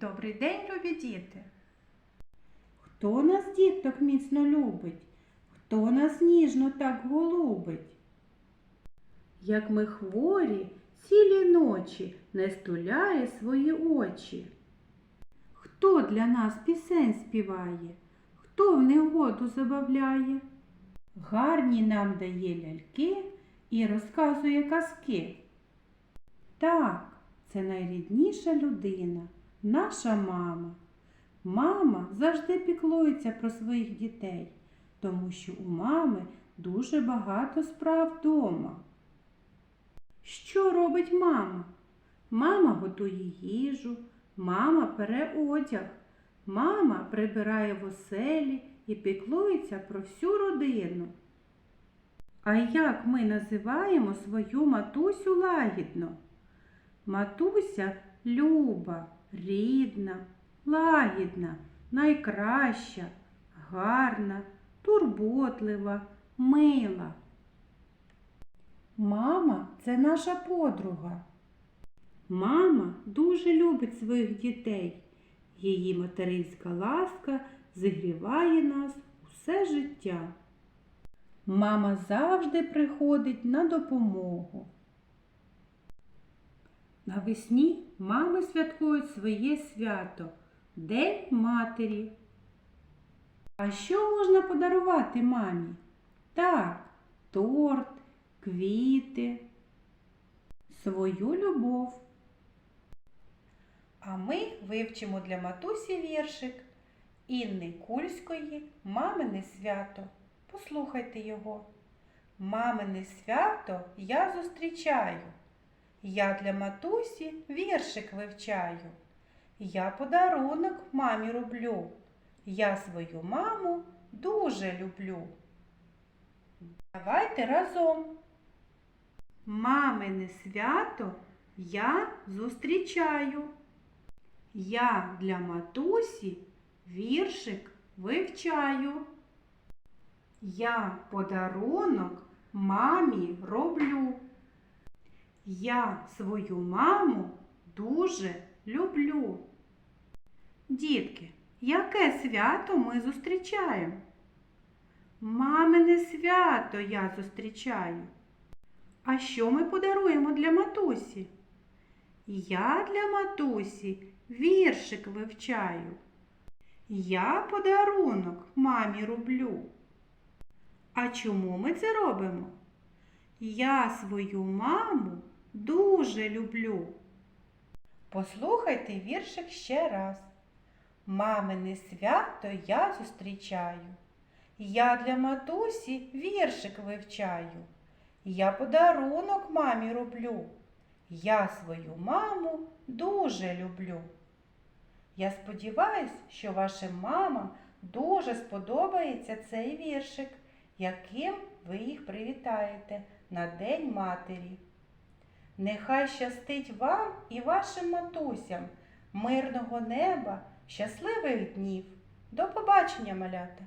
Добрий день, любі діти! Хто нас діток міцно любить? Хто нас ніжно так голубить? Як ми хворі, цілі ночі не стуляє свої очі. Хто для нас пісень співає? Хто в негоду забавляє? Гарні нам дає ляльки і розказує казки. Так, це найрідніша людина, наша мама. Мама завжди піклується про своїх дітей, тому що у мами дуже багато справ вдома. Що робить мама? Мама готує їжу, мама пере одяг, мама прибирає в оселі і піклується про всю родину. А як ми називаємо свою матусю лагідно? Матуся люба, рідна, лагідна, найкраща, гарна, турботлива, мила. Мама це наша подруга. Мама дуже любить своїх дітей. Її материнська ласка зігріває нас усе життя. Мама завжди приходить на допомогу. Навесні мами святкують своє свято День матері. А що можна подарувати мамі? Так, торт, квіти, свою любов. А ми вивчимо для матусі віршик Інни Кульської Мамине свято. Послухайте його. Мамине свято я зустрічаю. Я для матусі віршик вивчаю. Я подарунок мамі роблю. Я свою маму дуже люблю. Давайте разом. Мамине свято я зустрічаю. Я для матусі віршик вивчаю. Я подарунок мамі роблю. Я свою маму дуже люблю. Дітки, яке свято ми зустрічаємо? Мамине свято я зустрічаю. А що ми подаруємо для матусі? Я для матусі віршик вивчаю. Я подарунок мамі роблю. А чому ми це робимо? Я свою маму дуже люблю. Послухайте віршик ще раз. Мамине свято я зустрічаю. Я для матусі віршик вивчаю. Я подарунок мамі роблю. Я свою маму дуже люблю. Я сподіваюсь, що вашим мамам дуже сподобається цей віршик, яким ви їх привітаєте на День Матері. Нехай щастить вам і вашим матусям мирного неба, щасливих днів. До побачення, малята!